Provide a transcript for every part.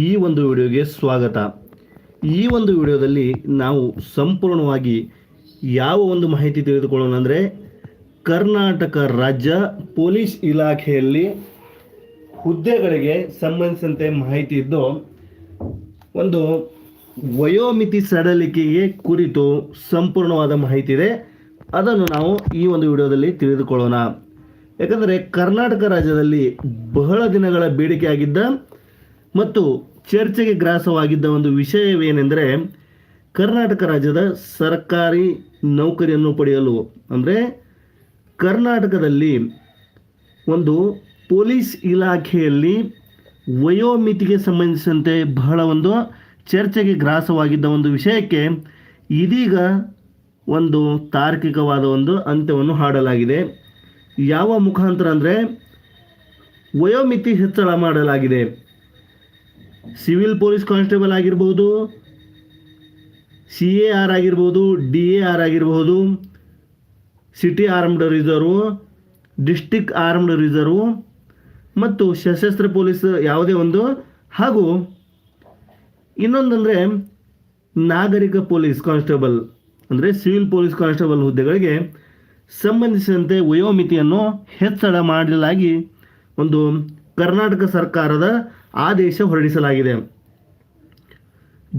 ಈ ಒಂದು ವಿಡಿಯೋಗೆ ಸ್ವಾಗತ. ಈ ಒಂದು ವಿಡಿಯೋದಲ್ಲಿ ನಾವು ಸಂಪೂರ್ಣವಾಗಿ ಯಾವ ಒಂದು ಮಾಹಿತಿ ತಿಳಿದುಕೊಳ್ಳೋಣ ಅಂದರೆ ಕರ್ನಾಟಕ ರಾಜ್ಯ ಪೊಲೀಸ್ ಇಲಾಖೆಯಲ್ಲಿ ಹುದ್ದೆಗಳಿಗೆ ಸಂಬಂಧಿಸಿದಂತೆ ಮಾಹಿತಿ ಇದ್ದು, ಒಂದು ವಯೋಮಿತಿ ಸಡಲಿಕೆಗೆ ಕುರಿತು ಸಂಪೂರ್ಣವಾದ ಮಾಹಿತಿ ಇದೆ. ಅದನ್ನು ನಾವು ಈ ಒಂದು ವಿಡಿಯೋದಲ್ಲಿ ತಿಳಿದುಕೊಳ್ಳೋಣ. ಯಾಕಂದರೆ ಕರ್ನಾಟಕ ರಾಜ್ಯದಲ್ಲಿ ಬಹಳ ದಿನಗಳ ಬೇಡಿಕೆಯಾಗಿದ್ದ ಮತ್ತು ಚರ್ಚೆಗೆ ಗ್ರಾಸವಾಗಿದ್ದ ಒಂದು ವಿಷಯವೇನೆಂದರೆ ಕರ್ನಾಟಕ ರಾಜ್ಯದ ಸರ್ಕಾರಿ ನೌಕರಿಯನ್ನು ಪಡೆಯಲು. ಅಂದರೆ ಕರ್ನಾಟಕದಲ್ಲಿ ಒಂದು ಪೊಲೀಸ್ ಇಲಾಖೆಯಲ್ಲಿ ವಯೋಮಿತಿಗೆ ಸಂಬಂಧಿಸಿದಂತೆ ಬಹಳ ಒಂದು ಚರ್ಚೆಗೆ ಗ್ರಾಸವಾಗಿದ್ದ ಒಂದು ವಿಷಯಕ್ಕೆ ಇದೀಗ ಒಂದು ತಾರ್ಕಿಕವಾದ ಒಂದು ಅಂತ್ಯವನ್ನು ಹಾಡಲಾಗಿದೆ. ಯಾವ ಮುಖಾಂತರ ಅಂದರೆ ವಯೋಮಿತಿ ಹೆಚ್ಚಳ ಮಾಡಲಾಗಿದೆ. ಸಿವಿಲ್ ಪೊಲೀಸ್ ಕಾನ್ಸ್ಟೇಬಲ್ ಆಗಿರ್ಬೋದು, ಸಿ ಎ ಆರ್ ಆಗಿರ್ಬೋದು, ಡಿ ಎ ಆರ್ ಆಗಿರ್ಬೋದು, city armed reserve district armed reserve, ಮತ್ತು ಸಶಸ್ತ್ರ ಪೊಲೀಸ್ ಯಾವುದೇ ಒಂದು, ಹಾಗೂ ಇನ್ನೊಂದಂದರೆ ನಾಗರಿಕ ಪೊಲೀಸ್ ಕಾನ್ಸ್ಟೇಬಲ್, ಅಂದರೆ ಸಿವಿಲ್ ಪೊಲೀಸ್ ಕಾನ್ಸ್ಟೇಬಲ್ ಹುದ್ದೆಗಳಿಗೆ ಸಂಬಂಧಿಸಿದಂತೆ ವಯೋಮಿತಿಯನ್ನು ಹೆಚ್ಚಳ ಮಾಡಲಾಗಿ ಒಂದು ಕರ್ನಾಟಕ ಸರ್ಕಾರದ ಆದೇಶ ಹೊರಡಿಸಲಾಗಿದೆ.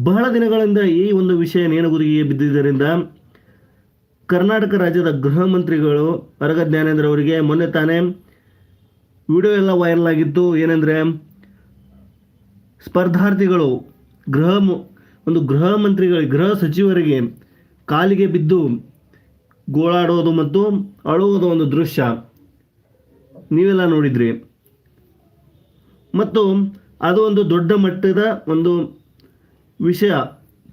ಬಹಳ ದಿನಗಳಿಂದ ಈ ಒಂದು ವಿಷಯ ನೇಣುಗುದಿಗೆ ಬಿದ್ದಿದ್ದರಿಂದ ಕರ್ನಾಟಕ ರಾಜ್ಯದ ಗೃಹ ಮಂತ್ರಿಗಳು ಅರಗ ಜ್ಞಾನೇಂದ್ರ ಅವರಿಗೆ ಮೊನ್ನೆ ತಾನೇ ವಿಡಿಯೋ ಎಲ್ಲ ವೈರಲ್ ಆಗಿತ್ತು. ಏನೆಂದರೆ ಸ್ಪರ್ಧಾರ್ಥಿಗಳು, ಗೃಹ ಒಂದು ಗೃಹ ಮಂತ್ರಿಗಳಿಗೆ, ಗೃಹ ಸಚಿವರಿಗೆ ಕಾಲಿಗೆ ಬಿದ್ದು ಗೋಳಾಡೋದು ಮತ್ತು ಅಳುವುದು ಒಂದು ದೃಶ್ಯ ನೀವೆಲ್ಲ ನೋಡಿದ್ರಿ. ಮತ್ತು ಅದು ಒಂದು ದೊಡ್ಡ ಮಟ್ಟದ ಒಂದು ವಿಷಯ,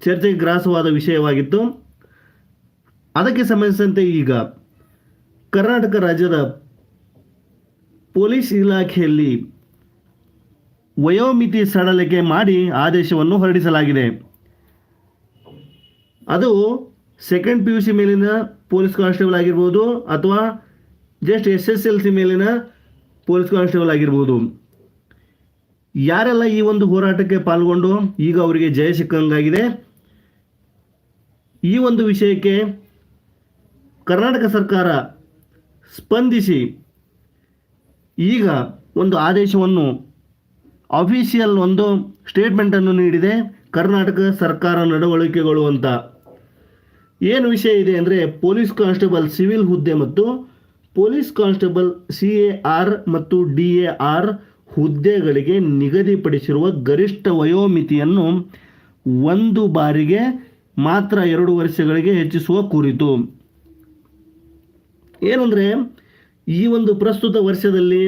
ಚರ್ಚೆಗೆ ಗ್ರಾಸವಾದ ವಿಷಯವಾಗಿತ್ತು. ಅದಕ್ಕೆ ಸಂಬಂಧಿಸಿದಂತೆ ಈಗ ಕರ್ನಾಟಕ ರಾಜ್ಯದ ಪೊಲೀಸ್ ಇಲಾಖೆಯಲ್ಲಿ ವಯೋಮಿತಿ ಸಡಲಿಕೆ ಮಾಡಿ ಆದೇಶವನ್ನು ಹೊರಡಿಸಲಾಗಿದೆ. ಅದು ಸೆಕೆಂಡ್ ಪಿ ಯು ಸಿ ಮೇಲಿನ ಪೊಲೀಸ್ ಕಾನ್ಸ್ಟೇಬಲ್ ಆಗಿರ್ಬೋದು ಅಥವಾ just S S L C ಮೇಲಿನ ಪೊಲೀಸ್ ಕಾನ್ಸ್ಟೇಬಲ್ ಆಗಿರ್ಬೋದು. ಯಾರೆಲ್ಲ ಈ ಒಂದು ಹೋರಾಟಕ್ಕೆ ಪಾಲ್ಗೊಂಡು ಈಗ ಅವರಿಗೆ ಜಯ ಸಿಕ್ಕಂಗಾಗಿದೆ? ಈ ಒಂದು ವಿಷಯಕ್ಕೆ ಕರ್ನಾಟಕ ಸರ್ಕಾರ ಸ್ಪಂದಿಸಿ ಈಗ ಒಂದು ಆದೇಶವನ್ನು ಅಫಿಷಿಯಲ್ ಒಂದು ಸ್ಟೇಟ್ಮೆಂಟನ್ನು ನೀಡಿದೆ, ಕರ್ನಾಟಕ ಸರ್ಕಾರ ನಡವಳಿಕೆಗಳು ಅಂತ. ಏನು ವಿಷಯ ಇದೆ ಅಂದರೆ ಪೊಲೀಸ್ ಕಾನ್ಸ್ಟೇಬಲ್ ಸಿವಿಲ್ ಹುದ್ದೆ ಮತ್ತು police constable C A R ಮತ್ತು ಡಿ ಎ ಆರ್ ಹುದ್ದೆಗಳಿಗೆ ನಿಗದಿಪಡಿಸಿರುವ ಗರಿಷ್ಠ ವಯೋಮಿತಿಯನ್ನು ಒಂದು ಬಾರಿಗೆ ಮಾತ್ರ ಎರಡು ವರ್ಷಗಳಿಗೆ ಹೆಚ್ಚಿಸುವ ಕುರಿತು. ಏನಂದರೆ, ಈ ಒಂದು ಪ್ರಸ್ತುತ ವರ್ಷದಲ್ಲಿ,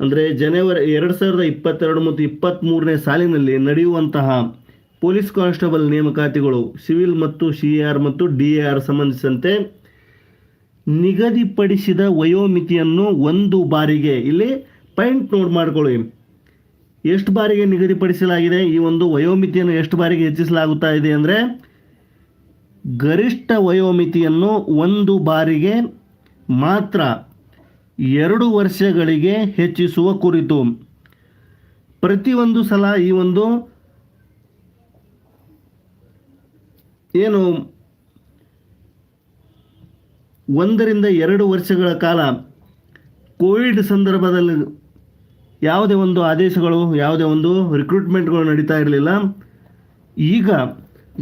ಅಂದರೆ ಜನವರಿ ಎರಡು ಸಾವಿರದ ಇಪ್ಪತ್ತೆರಡು ಮತ್ತು ಇಪ್ಪತ್ತ್ಮೂರನೇ ಸಾಲಿನಲ್ಲಿ ನಡೆಯುವಂತಹ ಪೊಲೀಸ್ ಕಾನ್ಸ್ಟೇಬಲ್ ನೇಮಕಾತಿಗಳು, ಸಿವಿಲ್ ಮತ್ತು ಸಿ ಆರ್ ಮತ್ತು ಡಿ ಎ ಆರ್ ಸಂಬಂಧಿಸಿದಂತೆ ನಿಗದಿಪಡಿಸಿದ ವಯೋಮಿತಿಯನ್ನು ಒಂದು ಬಾರಿಗೆ, ಇಲ್ಲಿ ಪಾಯಿಂಟ್ ನೋಟ್ ಮಾಡ್ಕೊಳ್ಳಿ. ಎಷ್ಟು ಬಾರಿಗೆ ನಿಗದಿಪಡಿಸಲಾಗಿದೆ? ಈ ಒಂದು ವಯೋಮಿತಿಯನ್ನು ಎಷ್ಟು ಬಾರಿಗೆ ಹೆಚ್ಚಿಸಲಾಗುತ್ತಾ ಇದೆ ಅಂದರೆ, ಗರಿಷ್ಠ ವಯೋಮಿತಿಯನ್ನು ಒಂದು ಬಾರಿಗೆ ಮಾತ್ರ ಎರಡು ವರ್ಷಗಳಿಗೆ ಹೆಚ್ಚಿಸುವ ಕುರಿತು. ಪ್ರತಿಯೊಂದು ಸಲ ಈ ಒಂದು ಏನು, ಒಂದರಿಂದ ಎರಡು ವರ್ಷಗಳ ಕಾಲ ಕೋವಿಡ್ ಸಂದರ್ಭದಲ್ಲಿ ಯಾವುದೇ ಒಂದು ಆದೇಶಗಳು, ಯಾವುದೇ ಒಂದು ರಿಕ್ರೂಟ್ಮೆಂಟ್ಗಳು ನಡೀತಾ ಇರಲಿಲ್ಲ. ಈಗ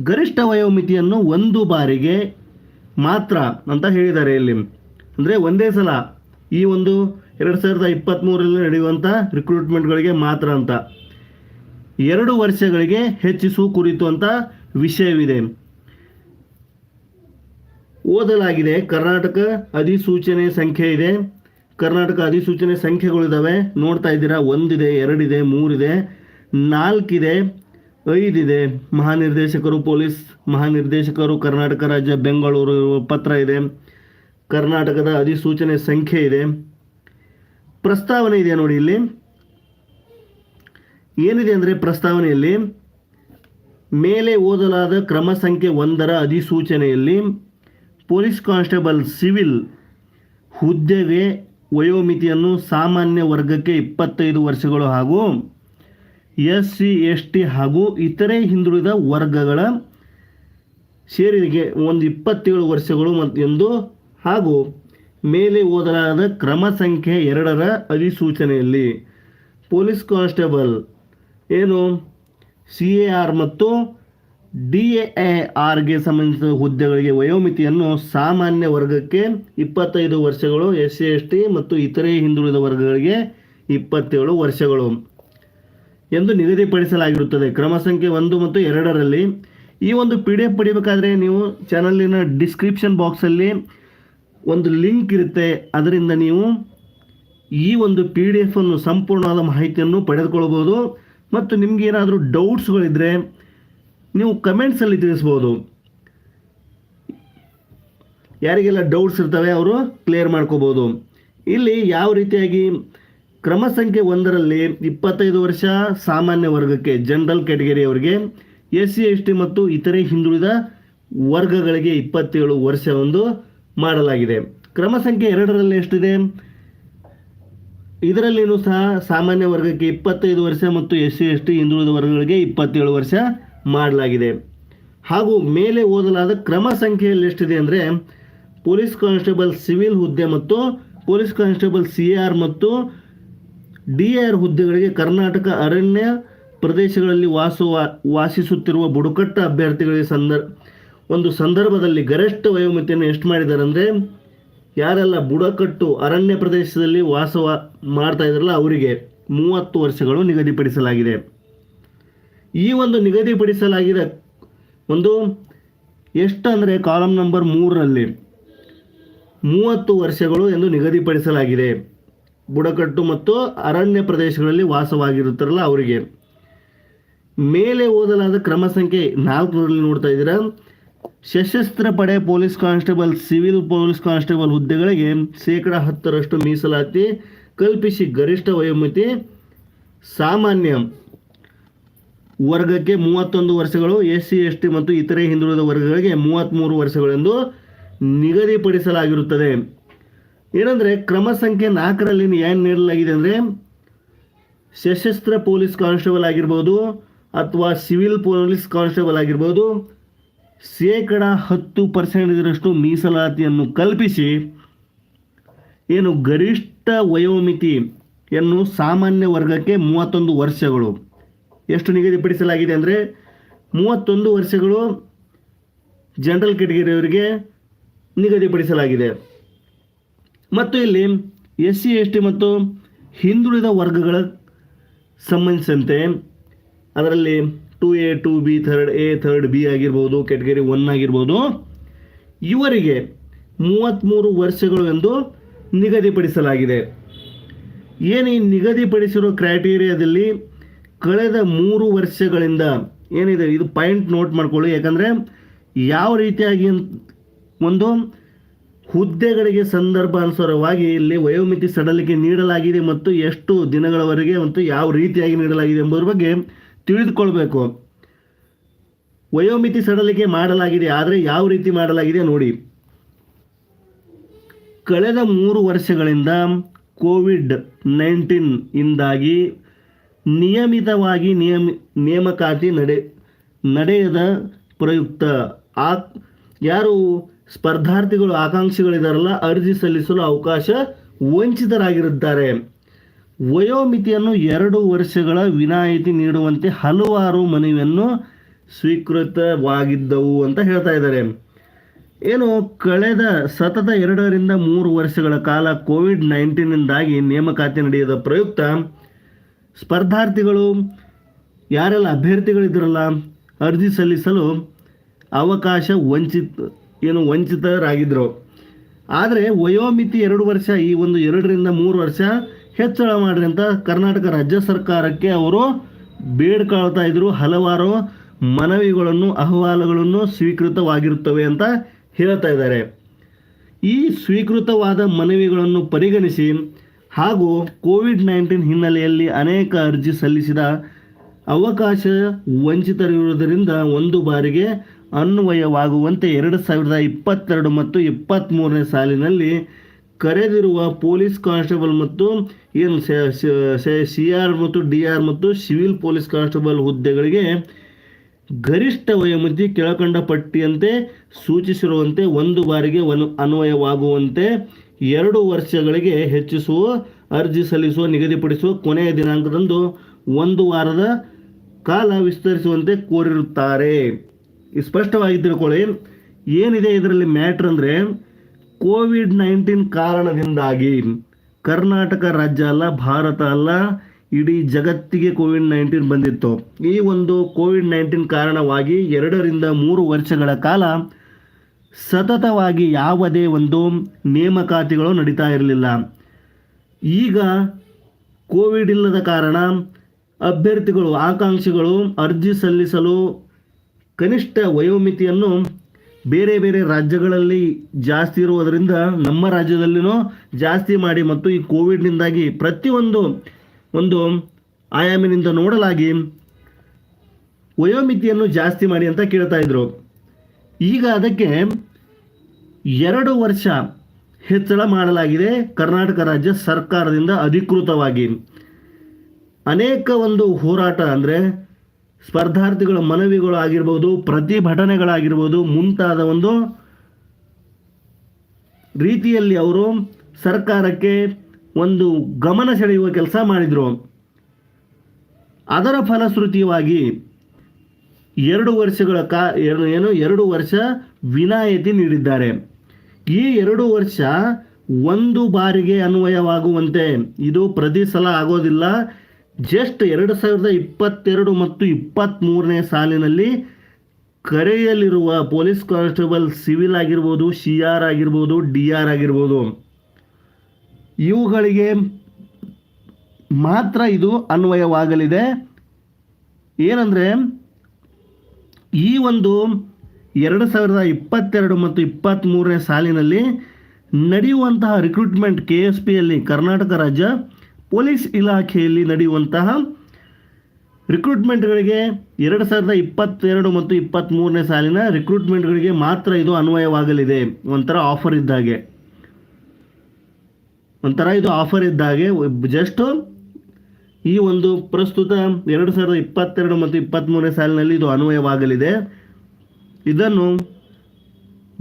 ಗರಿಷ್ಠ ವಯೋಮಿತಿಯನ್ನು ಒಂದು ಬಾರಿಗೆ ಮಾತ್ರ ಅಂತ ಹೇಳಿದ್ದಾರೆ ಇಲ್ಲಿ. ಅಂದರೆ ಒಂದೇ ಸಲ ಈ ಒಂದು ಎರಡು ಸಾವಿರದ ಇಪ್ಪತ್ತ್ಮೂರರಲ್ಲಿ ನಡೆಯುವಂಥ ರಿಕ್ರೂಟ್ಮೆಂಟ್ಗಳಿಗೆ ಮಾತ್ರ ಅಂತ. ಎರಡು ವರ್ಷಗಳಿಗೆ ಹೆಚ್ಚಿಸುವ ಕುರಿತು ಅಂತ ವಿಷಯವಿದೆ. ಓದಲಾಗಿದೆ. ಕರ್ನಾಟಕ ಅಧಿಸೂಚನೆ ಸಂಖ್ಯೆ ಇದೆ. ಕರ್ನಾಟಕ ಅಧಿಸೂಚನೆ ಸಂಖ್ಯೆಗಳಿದ್ದಾವೆ ನೋಡ್ತಾ ಇದ್ದೀರಾ, ಒಂದಿದೆ, ಎರಡಿದೆ, ಮೂರಿದೆ, ನಾಲ್ಕಿದೆ, ಐದಿದೆ. ಮಹಾನಿರ್ದೇಶಕರು ಪೊಲೀಸ್, ಮಹಾನಿರ್ದೇಶಕರು ಕರ್ನಾಟಕ ರಾಜ್ಯ, ಬೆಂಗಳೂರು ಪತ್ರ ಇದೆ. ಕರ್ನಾಟಕದ ಅಧಿಸೂಚನೆ ಸಂಖ್ಯೆ ಇದೆ. ಪ್ರಸ್ತಾವನೆ ಇದೆ ನೋಡಿ ಇಲ್ಲಿ? ಏನಿದೆ ಅಂದರೆ ಪ್ರಸ್ತಾವನೆಯಲ್ಲಿ? ಮೇಲೆ ಓದಲಾದ ಕ್ರಮ ಸಂಖ್ಯೆ ಒಂದರ ಅಧಿಸೂಚನೆಯಲ್ಲಿ ಪೊಲೀಸ್ ಕಾನ್ಸ್ಟೇಬಲ್ ಸಿವಿಲ್ ಹುದ್ದೆಗೆ ವಯೋಮಿತಿಯನ್ನು ಸಾಮಾನ್ಯ ವರ್ಗಕ್ಕೆ ಇಪ್ಪತ್ತೈದು ವರ್ಷಗಳು ಹಾಗೂ ಎಸ್ ಸಿ ಎಸ್ ಟಿ ಹಾಗೂ ಇತರೆ ಹಿಂದುಳಿದ ವರ್ಗಗಳ ಸೇರಿಗೆ ಒಂದು ಇಪ್ಪತ್ತೇಳು ವರ್ಷಗಳು ಮತ್ತು ಎಂದು ಹಾಗೂ ಮೇಲೆ ಓದಲಾದ ಕ್ರಮ ಸಂಖ್ಯೆ ಎರಡರ ಅಧಿಸೂಚನೆಯಲ್ಲಿ ಪೊಲೀಸ್ ಕಾನ್ಸ್ಟೇಬಲ್ ಏನು ಸಿ ಎ ಆರ್ ಮತ್ತು ಡಿ ಎ ಆರ್ಗೆ ಸಂಬಂಧಿಸಿದ ಹುದ್ದೆಗಳಿಗೆ ವಯೋಮಿತಿಯನ್ನು ಸಾಮಾನ್ಯ ವರ್ಗಕ್ಕೆ ಇಪ್ಪತ್ತೈದು ವರ್ಷಗಳು, ಎಸ್ ಸಿ, ಎಸ್ ಟಿ ಮತ್ತು ಇತರೆ ಹಿಂದುಳಿದ ವರ್ಗಗಳಿಗೆ ಇಪ್ಪತ್ತೇಳು ವರ್ಷಗಳು ಎಂದು ನಿಗದಿಪಡಿಸಲಾಗಿರುತ್ತದೆ. ಕ್ರಮ ಸಂಖ್ಯೆ ಒಂದು ಮತ್ತು ಎರಡರಲ್ಲಿ ಈ ಒಂದು ಪಿ ಡಿ ಎಫ್ ಪಡಿಬೇಕಾದ್ರೆ ನೀವು ಚಾನಲಿನ ಡಿಸ್ಕ್ರಿಪ್ಷನ್ ಬಾಕ್ಸಲ್ಲಿ ಒಂದು ಲಿಂಕ್ ಇರುತ್ತೆ. ಅದರಿಂದ ನೀವು ಈ ಒಂದು ಪಿ ಡಿ ಎಫನ್ನು ಸಂಪೂರ್ಣವಾದ ಮಾಹಿತಿಯನ್ನು ಪಡೆದುಕೊಳ್ಬೋದು. ಮತ್ತು ನಿಮಗೇನಾದರೂ ಡೌಟ್ಸ್ಗಳಿದ್ದರೆ ನೀವು ಕಮೆಂಟ್ಸಲ್ಲಿ ತಿಳಿಸ್ಬೋದು. ಯಾರಿಗೆಲ್ಲ ಡೌಟ್ಸ್ ಇರ್ತವೆ ಅವರು ಕ್ಲಿಯರ್ ಮಾಡ್ಕೋಬೋದು. ಇಲ್ಲಿ ಯಾವ ರೀತಿಯಾಗಿ ಕ್ರಮ ಸಂಖ್ಯೆ ಒಂದರಲ್ಲಿ ಇಪ್ಪತ್ತೈದು ವರ್ಷ ಸಾಮಾನ್ಯ ವರ್ಗಕ್ಕೆ ಜನರಲ್ ಕ್ಯಾಟಗರಿಯವರಿಗೆ ಎಸ್ ಸಿ ಎಸ್ ಟಿ ಮತ್ತು ಇತರೆ ಹಿಂದುಳಿದ ವರ್ಗಗಳಿಗೆ ಇಪ್ಪತ್ತೇಳು ವರ್ಷ ಒಂದು ಮಾಡಲಾಗಿದೆ. ಕ್ರಮ ಸಂಖ್ಯೆ ಎರಡರಲ್ಲಿ ಎಷ್ಟಿದೆ? ಇದರಲ್ಲಿನೂ ಸಹ ಸಾಮಾನ್ಯ ವರ್ಗಕ್ಕೆ ಇಪ್ಪತ್ತೈದು ವರ್ಷ ಮತ್ತು ಎಸ್ ಸಿ ಎಸ್ ಟಿ ಹಿಂದುಳಿದ ವರ್ಗಗಳಿಗೆ ಇಪ್ಪತ್ತೇಳು ವರ್ಷ ಮಾಡಲಾಗಿದೆ. ಹಾಗೂ ಮೇಲೆ ಓದಲಾದ ಕ್ರಮ ಸಂಖ್ಯೆಯಲ್ಲಿ ಎಷ್ಟಿದೆ ಅಂದರೆ ಪೊಲೀಸ್ ಕಾನ್ಸ್ಟೇಬಲ್ ಸಿವಿಲ್ ಹುದ್ದೆ ಮತ್ತು ಪೊಲೀಸ್ ಕಾನ್ಸ್ಟೇಬಲ್ ಸಿ ಆರ್ ಮತ್ತು ಡಿ ಆರ್ ಹುದ್ದೆಗಳಿಗೆ ಕರ್ನಾಟಕ ಅರಣ್ಯ ಪ್ರದೇಶಗಳಲ್ಲಿ ವಾಸ ವಾಸಿಸುತ್ತಿರುವ ಬುಡಕಟ್ಟು ಅಭ್ಯರ್ಥಿಗಳಿಗೆ ಸಂದರ್, ಒಂದು ಸಂದರ್ಭದಲ್ಲಿ ಗರಿಷ್ಠ ವಯೋಮಿತಿಯನ್ನು ಎಷ್ಟು ಮಾಡಿದ್ದಾರೆ ಅಂದರೆ ಯಾರೆಲ್ಲ ಬುಡಕಟ್ಟು ಅರಣ್ಯ ಪ್ರದೇಶದಲ್ಲಿ ವಾಸವ ಮಾಡ್ತಾ ಇದ್ರಲ್ಲ ಅವರಿಗೆ ಮೂವತ್ತು ವರ್ಷಗಳು ನಿಗದಿಪಡಿಸಲಾಗಿದೆ. ಈ ಒಂದು ನಿಗದಿಪಡಿಸಲಾಗಿದ. ಒಂದು, ಎಷ್ಟಂದರೆ ಕಾಲಮ್ ನಂಬರ್ ಮೂರರಲ್ಲಿ ಮೂವತ್ತು ವರ್ಷಗಳು ಎಂದು ನಿಗದಿಪಡಿಸಲಾಗಿದೆ. ಬುಡಕಟ್ಟು ಮತ್ತು ಅರಣ್ಯ ಪ್ರದೇಶಗಳಲ್ಲಿ ವಾಸವಾಗಿರುತ್ತಾರಲ್ಲ ಅವರಿಗೆ. ಮೇಲೆ ಓದಲಾದ ಕ್ರಮ ಸಂಖ್ಯೆ ನಾಲ್ಕರಲ್ಲಿ ನೋಡ್ತಾ ಇದ್ದೀರಾ. ಸಶಸ್ತ್ರ ಪಡೆ police constable, civil police constable ಹುದ್ದೆಗಳಿಗೆ ಶೇಕಡ ಹತ್ತರಷ್ಟು ಮೀಸಲಾತಿ ಕಲ್ಪಿಸಿ ಗರಿಷ್ಠ ವಯೋಮಿತಿ ಸಾಮಾನ್ಯ ವರ್ಗಕ್ಕೆ ಮೂವತ್ತೊಂದು ವರ್ಷಗಳು, ಎಸ್ ಸಿ, ಎಸ್ ಟಿ ಮತ್ತು ಇತರೆ ಹಿಂದುಳಿದ ವರ್ಗಗಳಿಗೆ ಮೂವತ್ತ್ಮೂರು ವರ್ಷಗಳೆಂದು ನಿಗದಿಪಡಿಸಲಾಗಿರುತ್ತದೆ. ಏನಂದರೆ, ಕ್ರಮ ಸಂಖ್ಯೆ ನಾಲ್ಕರಲ್ಲಿ ಏನು ನೀಡಲಾಗಿದೆ ಅಂದರೆ, ಸಶಸ್ತ್ರ ಪೊಲೀಸ್ ಕಾನ್ಸ್ಟೇಬಲ್ ಆಗಿರ್ಬೋದು ಅಥವಾ ಸಿವಿಲ್ ಪೊಲೀಸ್ ಕಾನ್ಸ್ಟೇಬಲ್ ಆಗಿರ್ಬೋದು, ಶೇಕಡ ಹತ್ತು ಪರ್ಸೆಂಟ್ ಇದರಷ್ಟು ಮೀಸಲಾತಿಯನ್ನು ಕಲ್ಪಿಸಿ, ಏನು ಗರಿಷ್ಠ ವಯೋಮಿತಿಯನ್ನು ಸಾಮಾನ್ಯ ವರ್ಗಕ್ಕೆ ಮೂವತ್ತೊಂದು ವರ್ಷಗಳು. ಎಷ್ಟು ನಿಗದಿಪಡಿಸಲಾಗಿದೆ ಅಂದರೆ ಮೂವತ್ತೊಂದು ವರ್ಷಗಳು ಜನರಲ್ ಕೆಟಗರಿಯವರಿಗೆ ನಿಗದಿಪಡಿಸಲಾಗಿದೆ. ಮತ್ತು ಇಲ್ಲಿ ಎಸ್ ಸಿ ಎಸ್ ಟಿ ಮತ್ತು ಹಿಂದುಳಿದ ವರ್ಗಗಳ ಸಂಬಂಧಿಸಿದಂತೆ ಅದರಲ್ಲಿ two A, two B, third A, third B ಆಗಿರ್ಬೋದು, ಕೆಟಗರಿ ಒನ್ ಆಗಿರ್ಬೋದು, ಇವರಿಗೆ ಮೂವತ್ತ್ಮೂರು ವರ್ಷಗಳು ಎಂದು ನಿಗದಿಪಡಿಸಲಾಗಿದೆ. ಏನು ಈ ನಿಗದಿಪಡಿಸಿರೋ ಕ್ರೈಟೀರಿಯಾದಲ್ಲಿ ಕಳೆದ ಮೂರು ವರ್ಷಗಳಿಂದ ಏನಿದೆ, ಇದು ಪಾಯಿಂಟ್ ನೋಟ್ ಮಾಡ್ಕೊಳ್ಳಿ. ಯಾಕಂದರೆ ಯಾವ ರೀತಿಯಾಗಿ ಒಂದು ಹುದ್ದೆಗಳಿಗೆ ಸಂದರ್ಭಾನುಸಾರವಾಗಿ ಇಲ್ಲಿ ವಯೋಮಿತಿ ಸಡಲಿಕೆ ನೀಡಲಾಗಿದೆ ಮತ್ತು ಎಷ್ಟು ದಿನಗಳವರೆಗೆ ಮತ್ತು ಯಾವ ರೀತಿಯಾಗಿ ನೀಡಲಾಗಿದೆ ಎಂಬುದರ ಬಗ್ಗೆ ತಿಳಿದುಕೊಳ್ಬೇಕು. ವಯೋಮಿತಿ ಸಡಲಿಕೆ ಮಾಡಲಾಗಿದೆ, ಆದರೆ ಯಾವ ರೀತಿ ಮಾಡಲಾಗಿದೆ ನೋಡಿ. ಕಳೆದ ಮೂರು ವರ್ಷಗಳಿಂದ ಕೋವಿಡ್ ನೈನ್ಟೀನ್ ಇಂದಾಗಿ ನಿಯಮಿತವಾಗಿ ನಿಯಮ, ನೇಮಕಾತಿ ನಡೆ, ನಡೆಯದ ಪ್ರಯುಕ್ತ. ಆ, ಯಾರು ಸ್ಪರ್ಧಾರ್ಥಿಗಳು ಆಕಾಂಕ್ಷಿಗಳಿದಾರಲ್ಲ, ಅರ್ಜಿ ಸಲ್ಲಿಸಲು ಅವಕಾಶ ವಂಚಿತರಾಗಿರುತ್ತಾರೆ. ವಯೋಮಿತಿಯನ್ನು ಎರಡು ವರ್ಷಗಳ ವಿನಾಯಿತಿ ನೀಡುವಂತೆ ಹಲವಾರು ಮನವಿಯನ್ನು ಸ್ವೀಕೃತವಾಗಿದ್ದವು ಅಂತ ಹೇಳ್ತಾ ಇದ್ದಾರೆ. ಏನು, ಕಳೆದ ಸತತ ಎರಡರಿಂದ ಮೂರು ವರ್ಷಗಳ ಕಾಲ ಕೋವಿಡ್ ನೈನ್ಟೀನಿಂದಾಗಿ ನೇಮಕಾತಿ ನಡೆಯದ ಪ್ರಯುಕ್ತ ಸ್ಪರ್ಧಾರ್ಥಿಗಳು, ಯಾರೆಲ್ಲ ಅಭ್ಯರ್ಥಿಗಳಿದ್ರಲ್ಲ ಅರ್ಜಿ ಸಲ್ಲಿಸಲು ಅವಕಾಶ ವಂಚಿತ, ಏನು ವಂಚಿತರಾಗಿದ್ದರು ಆದರೆ ವಯೋಮಿತಿ ಎರಡು ವರ್ಷ, ಈ ಒಂದು ಎರಡರಿಂದ ಮೂರು ವರ್ಷ ಹೆಚ್ಚಳ ಮಾಡ್ರಿ ಅಂತ ಕರ್ನಾಟಕ ರಾಜ್ಯ ಸರ್ಕಾರಕ್ಕೆ ಅವರು ಬೇಡ್ಕೊಳ್ತಾ ಇದ್ರು. ಹಲವಾರು ಮನವಿಗಳನ್ನು, ಅಹವಾಲುಗಳನ್ನು ಸ್ವೀಕೃತವಾಗಿರುತ್ತವೆ ಅಂತ ಹೇಳ್ತಾ ಇದ್ದಾರೆ. ಈ ಸ್ವೀಕೃತವಾದ ಮನವಿಗಳನ್ನು ಪರಿಗಣಿಸಿ ಹಾಗೂ ಕೋವಿಡ್ ನೈನ್ಟೀನ್ ಹಿನ್ನೆಲೆಯಲ್ಲಿ ಅನೇಕ ಅರ್ಜಿ ಸಲ್ಲಿಸಿದ ಅವಕಾಶ ವಂಚಿತರಿರುವುದರಿಂದ ಒಂದು ಬಾರಿಗೆ ಅನ್ವಯವಾಗುವಂತೆ ಎರಡು ಸಾವಿರದ ಇಪ್ಪತ್ತೆರಡು ಮತ್ತು ಇಪ್ಪತ್ತ್ಮೂರನೇ ಸಾಲಿನಲ್ಲಿ ಕರೆದಿರುವ ಪೊಲೀಸ್ ಕಾನ್ಸ್ಟೇಬಲ್ ಮತ್ತು ಏನು ಸಿ ಆರ್ ಮತ್ತು ಡಿ ಆರ್ ಮತ್ತು ಸಿವಿಲ್ ಪೊಲೀಸ್ ಕಾನ್ಸ್ಟೇಬಲ್ ಹುದ್ದೆಗಳಿಗೆ ಗರಿಷ್ಠ ವಯೋಮಿತಿ ಕೆಳಕಂಡ ಪಟ್ಟಿಯಂತೆ ಸೂಚಿಸಿರುವಂತೆ ಒಂದು ಬಾರಿಗೆ ಅನ್ವಯವಾಗುವಂತೆ ಎರಡು ವರ್ಷಗಳಿಗೆ ಹೆಚ್ಚಿಸುವ, ಅರ್ಜಿ ಸಲ್ಲಿಸುವ, ನಿಗದಿಪಡಿಸುವ ಕೊನೆಯ ದಿನಾಂಕದಂದು ಒಂದು ವಾರದ ಕಾಲ ವಿಸ್ತರಿಸುವಂತೆ ಕೋರಿರುತ್ತಾರೆ. ಸ್ಪಷ್ಟವಾಗಿ ತಿಳ್ಕೊಳ್ಳಿ, ಏನಿದೆ ಇದರಲ್ಲಿ ಮ್ಯಾಟ್ರ್ ಅಂದರೆ ಕೋವಿಡ್ ನೈನ್ಟೀನ್ ಕಾರಣದಿಂದಾಗಿ ಕರ್ನಾಟಕ ರಾಜ್ಯ ಅಲ್ಲ, ಭಾರತ ಅಲ್ಲ, ಇಡೀ ಜಗತ್ತಿಗೆ ಕೋವಿಡ್ ನೈನ್ಟೀನ್ ಬಂದಿತ್ತು. ಈ ಒಂದು ಕೋವಿಡ್ ನೈನ್ಟೀನ್ ಕಾರಣವಾಗಿ ಎರಡರಿಂದ ಮೂರು ವರ್ಷಗಳ ಕಾಲ ಸತತವಾಗಿ ಯಾವುದೇ ಒಂದು ನೇಮಕಾತಿಗಳು ನಡೀತಾ ಇರಲಿಲ್ಲ. ಈಗ ಕೋವಿಡ್ ಇಲ್ಲದ ಕಾರಣ ಅಭ್ಯರ್ಥಿಗಳು, ಆಕಾಂಕ್ಷಿಗಳು ಅರ್ಜಿ ಸಲ್ಲಿಸಲು ಕನಿಷ್ಠ ವಯೋಮಿತಿಯನ್ನು ಬೇರೆ ಬೇರೆ ರಾಜ್ಯಗಳಲ್ಲಿ ಜಾಸ್ತಿ ಇರುವುದರಿಂದ ನಮ್ಮ ರಾಜ್ಯದಲ್ಲಿನೂ ಜಾಸ್ತಿ ಮಾಡಿ ಮತ್ತು ಈ ಕೋವಿಡ್ನಿಂದಾಗಿ ಪ್ರತಿಯೊಂದು ಒಂದು ಆಯಾಮಿನಿಂದ ನೋಡಲಾಗಿ ವಯೋಮಿತಿಯನ್ನು ಜಾಸ್ತಿ ಮಾಡಿ ಅಂತ ಕೇಳ್ತಾ ಇದ್ರು. ಈಗ ಅದಕ್ಕೆ ಎರಡು ವರ್ಷ ಹೆಚ್ಚಳ ಮಾಡಲಾಗಿದೆ. ಕರ್ನಾಟಕ ರಾಜ್ಯ ಸರ್ಕಾರದಿಂದ ಅಧಿಕೃತವಾಗಿ. ಅನೇಕ ಒಂದು ಹೋರಾಟ ಅಂದರೆ ಸ್ಪರ್ಧಾರ್ಥಿಗಳ ಮನವಿಗಳು ಆಗಿರ್ಬೋದು, ಪ್ರತಿಭಟನೆಗಳಾಗಿರ್ಬೋದು, ಮುಂತಾದ ಒಂದು ರೀತಿಯಲ್ಲಿ ಅವರು ಸರ್ಕಾರಕ್ಕೆ ಒಂದು ಗಮನ ಸೆಳೆಯುವ ಕೆಲಸ ಮಾಡಿದರು. ಅದರ ಫಲಶ್ರುತಿಯಾಗಿ ಎರಡು ವರ್ಷಗಳ ಕಾ ಏನು ಏನು, ಎರಡು ವರ್ಷ ವಿನಾಯಿತಿ ನೀಡಿದ್ದಾರೆ. ಈ ಎರಡು ವರ್ಷ ಒಂದು ಬಾರಿಗೆ ಅನ್ವಯವಾಗುವಂತೆ. ಇದು ಪ್ರತಿ ಸಲ ಆಗೋದಿಲ್ಲ. ಜಸ್ಟ್ ಎರಡು ಸಾವಿರದ ಇಪ್ಪತ್ತೆರಡು ಮತ್ತು ಇಪ್ಪತ್ತ್ಮೂರನೇ ಸಾಲಿನಲ್ಲಿ ಕರೆಯಲಿರುವ ಪೊಲೀಸ್ ಕಾನ್ಸ್ಟೇಬಲ್ ಸಿವಿಲ್ ಆಗಿರ್ಬೋದು, ಸಿ ಆರ್ ಆಗಿರ್ಬೋದು, ಡಿ ಆರ್ ಆಗಿರ್ಬೋದು. ಇವುಗಳಿಗೆ ಮಾತ್ರ ಇದು ಅನ್ವಯವಾಗಲಿದೆ. ಏನಂದರೆ ಈ ಒಂದು ಎರಡು ಸಾವಿರದ ಇಪ್ಪತ್ತೆರಡು ಮತ್ತು ಇಪ್ಪತ್ತ್ಮೂರನೇ ಸಾಲಿನಲ್ಲಿ ನಡೆಯುವಂತಹ ರಿಕ್ರೂಟ್ಮೆಂಟ್ ಕೆ ಎಸ್ ಪಿಯಲ್ಲಿ ಕರ್ನಾಟಕ ರಾಜ್ಯ ಪೊಲೀಸ್ ಇಲಾಖೆಯಲ್ಲಿ ನಡೆಯುವಂತಹ ರಿಕ್ರೂಟ್ಮೆಂಟ್ಗಳಿಗೆ ಎರಡು ಸಾವಿರದ ಇಪ್ಪತ್ತೆರಡು ಮತ್ತು ಇಪ್ಪತ್ತ್ಮೂರನೇ ಸಾಲಿನ ರಿಕ್ರೂಟ್ಮೆಂಟ್ಗಳಿಗೆ ಮಾತ್ರ ಇದು ಅನ್ವಯವಾಗಲಿದೆ. ಒಂಥರ ಆಫರ್ ಇದ್ದಾಗೆ ಒಂಥರ ಇದು ಆಫರ್ ಇದ್ದಾಗೆ ಜಸ್ಟ್ ಈ ಒಂದು ಪ್ರಸ್ತುತ ಎರಡು ಸಾವಿರದ ಇಪ್ಪತ್ತೆರಡು ಮತ್ತು ಇಪ್ಪತ್ತ್ಮೂರನೇ ಸಾಲಿನಲ್ಲಿ ಇದು ಅನ್ವಯವಾಗಲಿದೆ. ಇದನ್ನು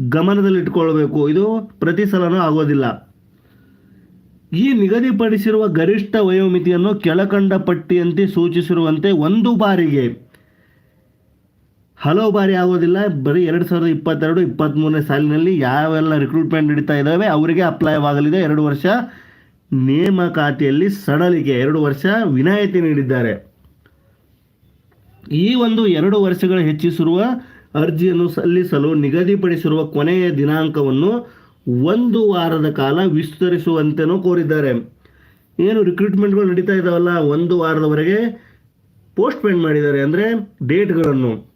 ಗಮನದಲ್ಲಿಟ್ಕೊಳ್ಬೇಕು. ಇದು ಪ್ರತಿ ಸಲನೂ ಆಗೋದಿಲ್ಲ. ಈ ನಿಗದಿಪಡಿಸಿರುವ ಗರಿಷ್ಠ ವಯೋಮಿತಿಯನ್ನು ಕೆಳಕಂಡ ಪಟ್ಟಿಯಂತೆ ಸೂಚಿಸಿರುವಂತೆ ಒಂದು ಬಾರಿಗೆ. ಹಲವು ಬಾರಿ ಆಗೋದಿಲ್ಲ. ಬರೀ ಎರಡು ಸಾವಿರದ ಇಪ್ಪತ್ತೆರಡು ಇಪ್ಪತ್ತ್ಮೂರನೇ ಸಾಲಿನಲ್ಲಿ ಯಾವೆಲ್ಲ ರಿಕ್ರೂಟ್ಮೆಂಟ್ ನಡೀತಾ ಇದ್ದಾವೆ ಅವರಿಗೆ ಅಪ್ಲೈ ಆಗಲಿದೆ. ಎರಡು ವರ್ಷ ನೇಮಕಾತಿಯಲ್ಲಿ ಸಡಲಿಕೆ ಎರಡು ವರ್ಷ ವಿನಾಯಿತಿ ನೀಡಿದ್ದಾರೆ. ಈ ಒಂದು ಎರಡು ವರ್ಷಗಳು ಹೆಚ್ಚಿಸಿರುವ ಅರ್ಜಿಯನ್ನು ಸಲ್ಲಿಸಲು ನಿಗದಿಪಡಿಸಿರುವ ಕೊನೆಯ ದಿನಾಂಕವನ್ನು ಒಂದು ವಾರದ ಕಾಲ ವಿಸ್ತರಿಸುವಂತೆಯೂ ಕೋರಿದ್ದಾರೆ. ಏನು ರಿಕ್ರೂಟ್ಮೆಂಟ್ಗಳು ನಡೀತಾ ಇದ್ದಾವಲ್ಲ ಒಂದು ವಾರದವರೆಗೆ ಪೋಸ್ಟ್ಪೇಂಡ್ ಮಾಡಿದ್ದಾರೆ ಅಂದರೆ ಡೇಟ್ಗಳನ್ನು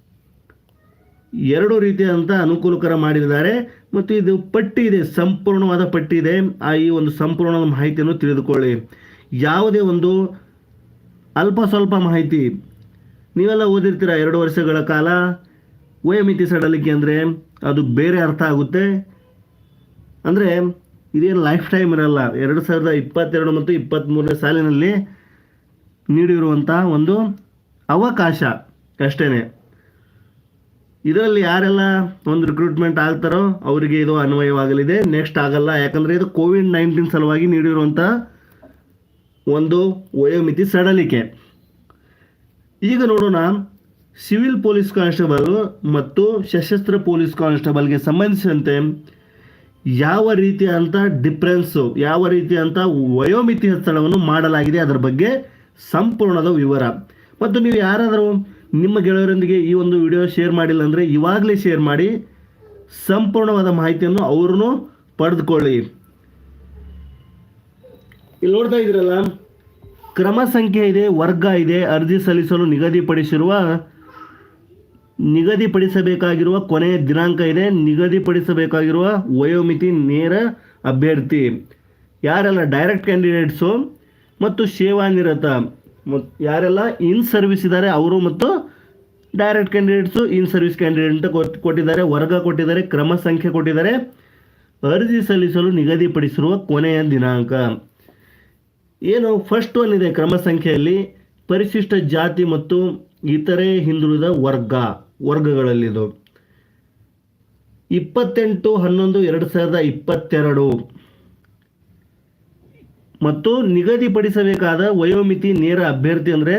ಎರಡು ರೀತಿಯಾದಂಥ ಅನುಕೂಲಕರ ಮಾಡಿದ್ದಾರೆ. ಮತ್ತು ಇದು ಪಟ್ಟಿ ಇದೆ, ಸಂಪೂರ್ಣವಾದ ಪಟ್ಟಿ ಇದೆ. ಆ ಈ ಒಂದು ಸಂಪೂರ್ಣ ಮಾಹಿತಿಯನ್ನು ತಿಳಿದುಕೊಳ್ಳಿ. ಯಾವುದೇ ಒಂದು ಅಲ್ಪ ಸ್ವಲ್ಪ ಮಾಹಿತಿ. ನೀವೆಲ್ಲ ಓದಿರ್ತೀರ ಎರಡು ವರ್ಷಗಳ ಕಾಲ? ವಯೋಮಿತಿ ಸಡಲಿಕೆ ಅಂದರೆ ಅದು ಬೇರೆ ಅರ್ಥ ಆಗುತ್ತೆ. ಅಂದರೆ ಇದೇನು ಲೈಫ್ ಟೈಮ್ ಇರಲ್ಲ. ಎರಡು ಸಾವಿರದ ಇಪ್ಪತ್ತೆರಡು ಮತ್ತು ಇಪ್ಪತ್ತ್ಮೂರನೇ ಸಾಲಿನಲ್ಲಿ ನೀಡಿರುವಂಥ ಒಂದು ಅವಕಾಶ ಅಷ್ಟೇ ಇದರಲ್ಲಿ ಯಾರೆಲ್ಲ ಒಂದು ರಿಕ್ರೂಟ್ಮೆಂಟ್ ಆಗ್ತಾರೋ ಅವರಿಗೆ ಇದು ಅನ್ವಯವಾಗಲಿದೆ. ನೆಕ್ಸ್ಟ್ ಆಗಲ್ಲ. ಯಾಕಂದರೆ ಇದು ಕೋವಿಡ್ ನೈನ್ಟೀನ್ ಸಲುವಾಗಿ ನೀಡಿರುವಂಥ ಒಂದು ವಯೋಮಿತಿ ಸಡಲಿಕೆ. ಈಗ ನೋಡೋಣ ಸಿವಿಲ್ ಪೊಲೀಸ್ ಕಾನ್ಸ್ಟೇಬಲ್ ಮತ್ತು ಸಶಸ್ತ್ರ ಪೊಲೀಸ್ ಕಾನ್ಸ್ಟೇಬಲ್ಗೆ ಸಂಬಂಧಿಸಿದಂತೆ ಯಾವ ರೀತಿಯಾದಂಥ ಡಿಫ್ರೆನ್ಸು ಯಾವ ರೀತಿಯಾದಂಥ ವಯೋಮಿತಿ ಹೆಚ್ಚಳವನ್ನು ಮಾಡಲಾಗಿದೆ ಅದರ ಬಗ್ಗೆ ಸಂಪೂರ್ಣದ ವಿವರ. ಮತ್ತು ನೀವು ಯಾರಾದರೂ ನಿಮ್ಮ ಗೆಳೆಯರೊಂದಿಗೆ ಈ ಒಂದು ವಿಡಿಯೋ ಶೇರ್ ಮಾಡಿಲ್ಲ ಅಂದರೆ ಇವಾಗಲೇ ಶೇರ್ ಮಾಡಿ, ಸಂಪೂರ್ಣವಾದ ಮಾಹಿತಿಯನ್ನು ಅವ್ರನ್ನೂ ಪಡೆದುಕೊಳ್ಳಿ. ಇಲ್ಲಿ ನೋಡ್ತಾ ಇದ್ದೀರಲ್ಲ, ಕ್ರಮ ಸಂಖ್ಯೆ ಇದೆ, ವರ್ಗ ಇದೆ, ಅರ್ಜಿ ಸಲ್ಲಿಸಲು ನಿಗದಿಪಡಿಸಿರುವ ನಿಗದಿಪಡಿಸಬೇಕಾಗಿರುವ ಕೊನೆಯ ದಿನಾಂಕ ಇದೆ. ನಿಗದಿಪಡಿಸಬೇಕಾಗಿರುವ ವಯೋಮಿತಿ, ನೇರ ಅಭ್ಯರ್ಥಿ. ಯಾರೆಲ್ಲ ಡೈರೆಕ್ಟ್ ಕ್ಯಾಂಡಿಡೇಟ್ಸು ಮತ್ತು ಸೇವಾನಿರತ ಮತ್ತು ಯಾರೆಲ್ಲ ಇನ್ ಸರ್ವಿಸ್ ಇದ್ದಾರೆ, ಅವರು ಮತ್ತು direct candidates in service candidate ಅಂತ ಕೊಟ್ಟಿದ್ದಾರೆ. ವರ್ಗ ಕೊಟ್ಟಿದ್ದಾರೆ, ಕ್ರಮ ಸಂಖ್ಯೆ ಕೊಟ್ಟಿದ್ದಾರೆ. ಅರ್ಜಿ ಸಲ್ಲಿಸಲು ನಿಗದಿಪಡಿಸಿರುವ ಕೊನೆಯ ದಿನಾಂಕ. ಏನು ಫಸ್ಟ್ ಒನ್ ಇದೆ ಕ್ರಮ ಸಂಖ್ಯೆಯಲ್ಲಿ. ಪರಿಶಿಷ್ಟ ಜಾತಿ ಮತ್ತು ಇತರೆ ಹಿಂದುಳಿದ ವರ್ಗ. ವರ್ಗಗಳಲ್ಲಿದು. ಇಪ್ಪತ್ತೆಂಟು, ಹನ್ನೊಂದು, ಎರಡು ಸಾವಿರದ ಇಪ್ಪತ್ತೆರಡು. ಮತ್ತು ನಿಗದಿಪಡಿಸಬೇಕಾದ ವಯೋಮಿತಿ ನೇರ ಅಭ್ಯರ್ಥಿ ಅಂದರೆ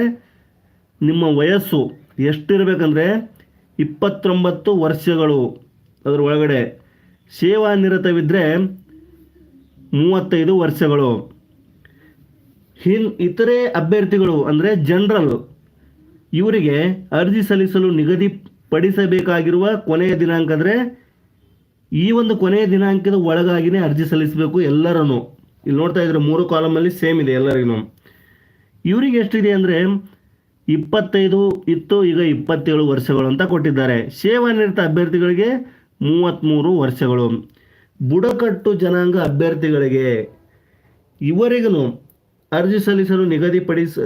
ನಿಮ್ಮ ವಯಸ್ಸು ಎಷ್ಟಿರಬೇಕಂದ್ರೆ ಇಪ್ಪತ್ತೊಂಬತ್ತು ವರ್ಷಗಳು. ಅದರ ಒಳಗಡೆ ಸೇವಾನಿರತವಿದ್ದರೆ ಮೂವತ್ತೈದು ವರ್ಷಗಳು. ಹಿನ್ ಇತರೆ ಅಭ್ಯರ್ಥಿಗಳು ಅಂದರೆ ಜನರಲ್ ಇವರಿಗೆ ಅರ್ಜಿ ಸಲ್ಲಿಸಲು ನಿಗದಿಪಡಿಸಬೇಕಾಗಿರುವ ಕೊನೆಯ ದಿನಾಂಕ ಅಂದರೆ ಈ ಒಂದು ಕೊನೆಯ ದಿನಾಂಕದ ಒಳಗಾಗಿನೇ ಅರ್ಜಿ ಸಲ್ಲಿಸಬೇಕು ಎಲ್ಲರೂ ಇಲ್ಲಿ ನೋಡ್ತಾ ಇದ್ರೆ ಮೂರು ಕಾಲಮಲ್ಲಿ ಸೇಮ್ ಇದೆ ಎಲ್ಲರಿಗೂ. ಇವರಿಗೆ ಎಷ್ಟಿದೆ ಅಂದರೆ ಇಪ್ಪತ್ತೈದು ಇತ್ತು, ಈಗ ಇಪ್ಪತ್ತೇಳು ವರ್ಷಗಳು ಅಂತ ಕೊಟ್ಟಿದ್ದಾರೆ. ಸೇವಾನಿರತ ಅಭ್ಯರ್ಥಿಗಳಿಗೆ ಮೂವತ್ತ್ಮೂರು ವರ್ಷಗಳು. ಬುಡಕಟ್ಟು ಜನಾಂಗ ಅಭ್ಯರ್ಥಿಗಳಿಗೆ ಇವರಿಗೂ ಅರ್ಜಿ ಸಲ್ಲಿಸಲು ನಿಗದಿಪಡಿಸ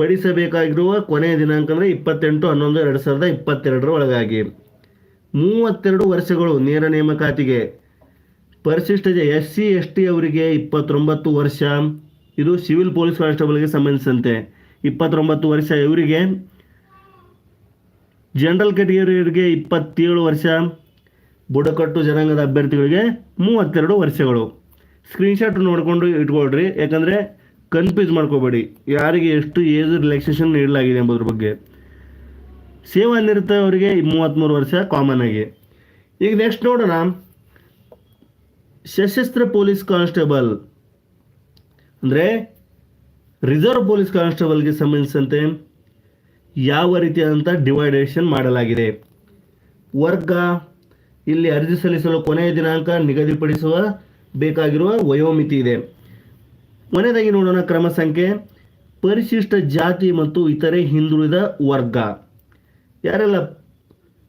ಪಡಿಸಬೇಕಾಗಿರುವ ಕೊನೆಯ ದಿನಾಂಕ ಅಂದರೆ ಇಪ್ಪತ್ತೆಂಟು, ಹನ್ನೊಂದು, ಎರಡು ಸಾವಿರದ ಇಪ್ಪತ್ತೆರಡರ ಒಳಗಾಗಿ. ಮೂವತ್ತೆರಡು ವರ್ಷಗಳು ನೇರ ನೇಮಕಾತಿಗೆ. ಪರಿಶಿಷ್ಟ ಎಸ್ ಸಿ, ಎಸ್ ಟಿ ಅವರಿಗೆ ಇಪ್ಪತ್ತೊಂಬತ್ತು ವರ್ಷ. ಇದು ಸಿವಿಲ್ ಪೊಲೀಸ್ ಕಾನ್ಸ್ಟೇಬಲ್ಗೆ ಸಂಬಂಧಿಸಿದಂತೆ. ಇಪ್ಪತ್ತೊಂಬತ್ತು ವರ್ಷ ಇವರಿಗೆ. ಜನರಲ್ ಕೆಟಗರಿಯವರಿಗೆ ಇಪ್ಪತ್ತೇಳು ವರ್ಷ. ಬುಡಕಟ್ಟು ಜನಾಂಗದ ಅಭ್ಯರ್ಥಿಗಳಿಗೆ ಮೂವತ್ತೆರಡು ವರ್ಷಗಳು. ಸ್ಕ್ರೀನ್ಶಾಟ್ ನೋಡಿಕೊಂಡು ಇಟ್ಕೊಳ್ರಿ. ಯಾಕಂದರೆ ಕನ್ಫ್ಯೂಸ್ ಮಾಡ್ಕೋಬೇಡಿ. ಯಾರಿಗೆ ಎಷ್ಟು ಏಜ್ ರಿಲ್ಯಾಕ್ಸೇಷನ್ ನೀಡಲಾಗಿದೆ ಎಂಬುದ್ರ ಬಗ್ಗೆ. ಸೇವಾನಿರತ ಅವರಿಗೆ ಮೂವತ್ತ್ಮೂರು ವರ್ಷ ಕಾಮನ್ ಆಗಿ. ಈಗ ನೆಕ್ಸ್ಟ್ ನೋಡೋಣ. ಸಶಸ್ತ್ರ ಪೊಲೀಸ್ ಕಾನ್ಸ್ಟೇಬಲ್. ಅಂದರೆ ರಿಸರ್ವ್ ಪೊಲೀಸ್ ಕಾನ್ಸ್ಟೇಬಲ್ಗೆ ಸಂಬಂಧಿಸಿದಂತೆ ಯಾವ ರೀತಿಯಾದಂಥ ಡಿವೈಡೇಷನ್ ಮಾಡಲಾಗಿದೆ. ವರ್ಗ ಇಲ್ಲಿ ಅರ್ಜಿ ಸಲ್ಲಿಸಲು ಕೊನೆಯ ದಿನಾಂಕ ನಿಗದಿಪಡಿಸುವ ಬೇಕಾಗಿರುವ ವಯೋಮಿತಿ ಇದೆ. ಕೊನೆಯದಾಗಿ ನೋಡೋಣ ಕ್ರಮ ಸಂಖ್ಯೆ. ಪರಿಶಿಷ್ಟ ಜಾತಿ ಮತ್ತು ಇತರೆ ಹಿಂದುಳಿದ ವರ್ಗ. ಯಾರೆಲ್ಲ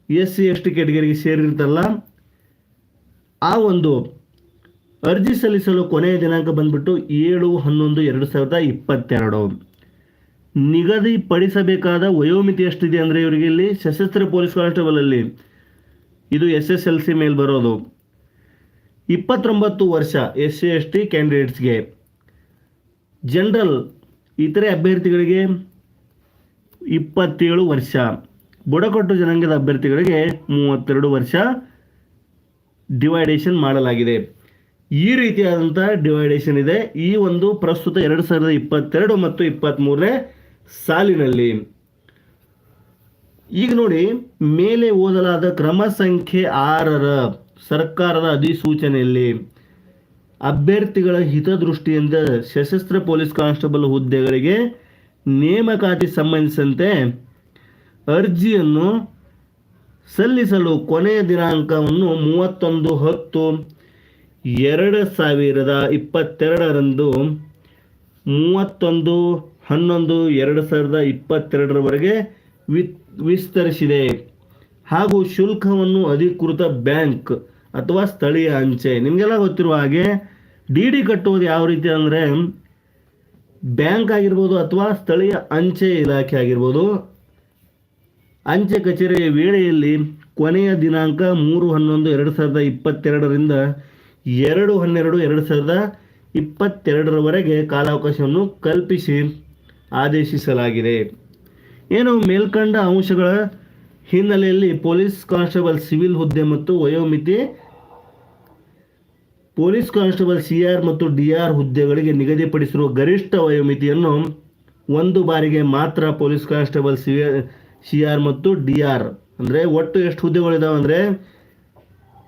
ಎಸ್, ಸಿ, ಎಸ್, ಟಿ ಕೆಟಗರಿಗೆ ಸೇರಿರ್ತಲ್ಲ ಆ ಒಂದು ಅರ್ಜಿ ಸಲ್ಲಿಸಲು ಕೊನೆಯ ದಿನಾಂಕ ಬಂದ್ಬಿಟ್ಟು ಏಳು, ಹನ್ನೊಂದು, ಎರಡು ಸಾವಿರದ ಇಪ್ಪತ್ತೆರಡು. ನಿಗದಿಪಡಿಸಬೇಕಾದ ವಯೋಮಿತಿ ಎಷ್ಟಿದೆ ಅಂದರೆ ಇವರಿಗೆ ಇಲ್ಲಿ ಸಶಸ್ತ್ರ ಪೊಲೀಸ್ ಕಾನ್ಸ್ಟೇಬಲ್ ಅಲ್ಲಿ. ಇದು ಎಸ್ ಎಸ್ ಎಲ್ ಸಿ ಮೇಲೆ ಬರೋದು. ಇಪ್ಪತ್ತೊಂಬತ್ತು ವರ್ಷ ಎಸ್ ಸಿ, ಎಸ್ ಟಿ ಕ್ಯಾಂಡಿಡೇಟ್ಸ್ಗೆ. ಜನರಲ್ ಇತರೆ ಅಭ್ಯರ್ಥಿಗಳಿಗೆ ಇಪ್ಪತ್ತೇಳು ವರ್ಷ, ಬುಡಕಟ್ಟು ಜನಾಂಗದ ಅಭ್ಯರ್ಥಿಗಳಿಗೆ ಮೂವತ್ತೆರಡು ವರ್ಷ ಡಿವೈಡೇಷನ್ ಮಾಡಲಾಗಿದೆ. ಈ ರೀತಿಯಾದಂಥ ಡಿವೈಡೇಷನ್ ಇದೆ ಈ ಒಂದು ಪ್ರಸ್ತುತ ಎರಡು ಸಾವಿರದ ಇಪ್ಪತ್ತೆರಡು ಮತ್ತು ಇಪ್ಪತ್ತ್ಮೂರನೇ ಸಾಲಿನಲ್ಲಿ. ಈಗ ನೋಡಿ, ಮೇಲೆ ಓದಲಾದ ಕ್ರಮ ಸಂಖ್ಯೆ ಆರರ ಸರ್ಕಾರದ ಅಧಿಸೂಚನೆಯಲ್ಲಿ ಅಭ್ಯರ್ಥಿಗಳ ಹಿತದೃಷ್ಟಿಯಿಂದ ಸಶಸ್ತ್ರ ಪೊಲೀಸ್ ಕಾನ್ಸ್ಟೇಬಲ್ ಹುದ್ದೆಗಳಿಗೆ ನೇಮಕಾತಿ ಸಂಬಂಧಿಸಿದಂತೆ ಅರ್ಜಿಯನ್ನು ಸಲ್ಲಿಸಲು ಕೊನೆಯ ದಿನಾಂಕವನ್ನು ಮೂವತ್ತೊಂದು ಹತ್ತು ಎರಡು ಸಾವಿರದ ಇಪ್ಪತ್ತೆರಡರಂದು ಮೂವತ್ತೊಂದು ಹನ್ನೊಂದು ಎರಡು ಸಾವಿರದ ಇಪ್ಪತ್ತೆರಡರವರೆಗೆ ವಿಸ್ತರಿಸಿದೆ. ಹಾಗೂ ಶುಲ್ಕವನ್ನು ಅಧಿಕೃತ ಬ್ಯಾಂಕ್ ಅಥವಾ ಸ್ಥಳೀಯ ಅಂಚೆ. ನಿಮಗೆಲ್ಲ ಗೊತ್ತಿರುವ ಹಾಗೆ ಡಿ ಡಿ ಕಟ್ಟುವುದು ಯಾವ ರೀತಿ ಅಂದರೆ ಬ್ಯಾಂಕ್ ಆಗಿರ್ಬೋದು ಅಥವಾ ಸ್ಥಳೀಯ ಅಂಚೆ ಇಲಾಖೆ ಆಗಿರ್ಬೋದು. ಅಂಚೆ ಕಚೇರಿಯ ವೇಳೆಯಲ್ಲಿ ಕೊನೆಯ ದಿನಾಂಕ ಮೂರು ಹನ್ನೊಂದು ಎರಡು ಸಾವಿರದ ಇಪ್ಪತ್ತೆರಡರಿಂದ ಎರಡು ಹನ್ನೆರಡು ಎರಡು ಸಾವಿರದ ಇಪ್ಪತ್ತೆರಡರವರೆಗೆ ಕಾಲಾವಕಾಶವನ್ನು ಕಲ್ಪಿಸಿ ಆದೇಶಿಸಲಾಗಿದೆ. ಏನು ಮೇಲ್ಕಂಡ ಅಂಶಗಳ ಹಿನ್ನೆಲೆಯಲ್ಲಿ ಪೊಲೀಸ್ ಕಾನ್ಸ್ಟೇಬಲ್ ಸಿವಿಲ್ ಹುದ್ದೆ ಮತ್ತು ವಯೋಮಿತಿ ಪೊಲೀಸ್ ಕಾನ್ಸ್ಟೇಬಲ್ ಸಿ ಆರ್ ಮತ್ತು ಡಿ ಆರ್ ಹುದ್ದೆಗಳಿಗೆ ನಿಗದಿಪಡಿಸಿರುವ ಗರಿಷ್ಠ ವಯೋಮಿತಿಯನ್ನು ಒಂದು ಬಾರಿಗೆ ಮಾತ್ರ police constable C C R ಮತ್ತು ಡಿ ಆರ್, ಅಂದರೆ ಒಟ್ಟು ಎಷ್ಟು ಹುದ್ದೆಗಳಿದಾವೆ ಅಂದರೆ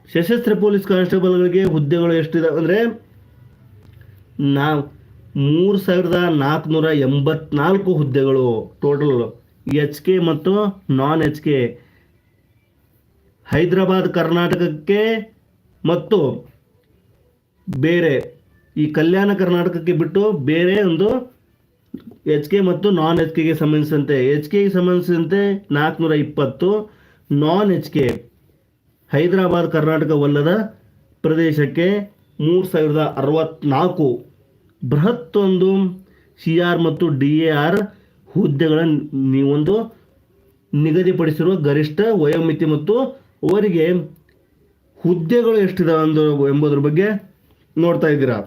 ಸಶಸ್ತ್ರ ಪೊಲೀಸ್ ಕಾನ್ಸ್ಟೇಬಲ್ಗಳಿಗೆ ಹುದ್ದೆಗಳು ಎಷ್ಟಿದಾವೆ ಅಂದರೆ ನಾ, ಮೂರು ಸಾವಿರದ ನಾಲ್ಕುನೂರ ಎಂಬತ್ನಾಲ್ಕು ಹುದ್ದೆಗಳು ಟೋಟಲ್ ಎಚ್ ಕೆ ಮತ್ತು ನಾನ್ ಎಚ್ ಕೆ. ಹೈದರಾಬಾದ್, ಕರ್ನಾಟಕಕ್ಕೆ ಮತ್ತು ಬೇರೆ ಈ ಕಲ್ಯಾಣ ಕರ್ನಾಟಕಕ್ಕೆ ಬಿಟ್ಟು ಬೇರೆ ಒಂದು ಎಚ್ ಕೆ ಮತ್ತು ನಾನ್ ಎಚ್ ಕೆಗೆ ಸಂಬಂಧಿಸಿದಂತೆ ಎಚ್ ಕೆಗೆ ಸಂಬಂಧಿಸಿದಂತೆ ನಾಲ್ಕುನೂರ ಇಪ್ಪತ್ತು ನಾನ್ ಎಚ್ ಕೆ ಹೈದರಾಬಾದ್ ಕರ್ನಾಟಕವಲ್ಲದ ಪ್ರದೇಶಕ್ಕೆ ಮೂರು ಸಾವಿರದ ಅರವತ್ನಾಲ್ಕು ಬೃಹತ್ ಒಂದು ಸಿ ಆರ್ ಮತ್ತು ಡಿ ಎ ಆರ್ ಹುದ್ದೆಗಳ ನೀವೊಂದು ನಿಗದಿಪಡಿಸಿರುವ ಗರಿಷ್ಠ ವಯೋಮಿತಿ ಮತ್ತು ಅವರಿಗೆ ಹುದ್ದೆಗಳು ಎಷ್ಟಿದಾವೆ ಅಂದು ಎಂಬುದ್ರ ಬಗ್ಗೆ ನೋಡ್ತಾ ಇದ್ದೀರಾ?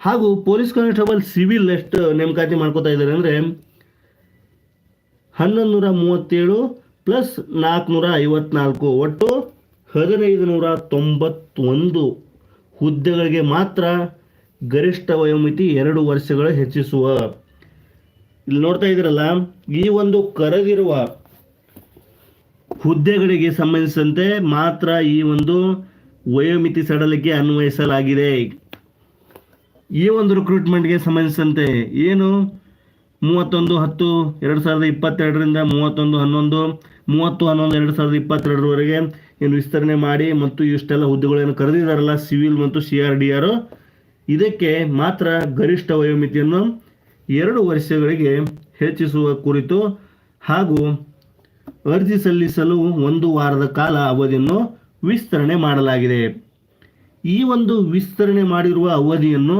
ಹಾಗೂ ಪೊಲೀಸ್ ಕಾನ್ಸ್ಟೇಬಲ್ ಸಿವಿಲ್ ಎಷ್ಟು ನೇಮಕಾತಿ ಮಾಡ್ಕೋತಾ ಇದ್ದಾರೆ ಅಂದರೆ ಹನ್ನೊಂದು ನೂರ ಮೂವತ್ತೇಳು ಪ್ಲಸ್ ನಾಲ್ಕುನೂರ ಐವತ್ನಾಲ್ಕು. ಒಟ್ಟು ಹದಿನೈದು ನೂರ ತೊಂಬತ್ತೊಂದು ಹುದ್ದೆಗಳಿಗೆ ಮಾತ್ರ ಗರಿಷ್ಠ ವಯೋಮಿತಿ ಎರಡು ವರ್ಷಗಳು ಹೆಚ್ಚಿಸುವ. ಇಲ್ಲಿ ನೋಡ್ತಾ ಇದ್ದೀರಲ್ಲ, ಈ ಒಂದು ಕರೆದಿರುವ ಹುದ್ದೆಗಳಿಗೆ ಸಂಬಂಧಿಸಿದಂತೆ ಮಾತ್ರ ಈ ಒಂದು ವಯೋಮಿತಿ ಸಡಲಿಕೆ ಅನ್ವಯಿಸಲಾಗಿದೆ. ಈ ಒಂದು ರಿಕ್ರೂಟ್ಮೆಂಟ್ಗೆ ಸಂಬಂಧಿಸಿದಂತೆ ಏನು? ಮೂವತ್ತೊಂದು, ಹತ್ತು, ಎರಡು ಸಾವಿರದ ಇಪ್ಪತ್ತೆರಡರಿಂದ ಮೂವತ್ತೊಂದು, ಹನ್ನೊಂದು, ಮೂವತ್ತು, ಹನ್ನೊಂದು, ಎರಡು ಸಾವಿರದ ಇಪ್ಪತ್ತೆರಡರವರೆಗೆ ಏನು ವಿಸ್ತರಣೆ ಮಾಡಿ ಮತ್ತು ಇಷ್ಟೆಲ್ಲ ಹುದ್ದೆಗಳೇನು ಕರೆದಿದ್ದಾರಲ್ಲ, ಸಿವಿಲ್ ಮತ್ತು ಸಿ ಆರ್ ಡಿ ಆರ್. ಇದಕ್ಕೆ ಮಾತ್ರ ಗರಿಷ್ಠ ವಯೋಮಿತಿಯನ್ನು ಎರಡು ವರ್ಷಗಳಿಗೆ ಹೆಚ್ಚಿಸುವ ಕುರಿತು ಹಾಗೂ ಅರ್ಜಿ ಸಲ್ಲಿಸಲು ಒಂದು ವಾರದ ಕಾಲ ಅವಧಿಯನ್ನು ವಿಸ್ತರಣೆ ಮಾಡಲಾಗಿದೆ. ಈ ಒಂದು ವಿಸ್ತರಣೆ ಮಾಡಿರುವ ಅವಧಿಯನ್ನು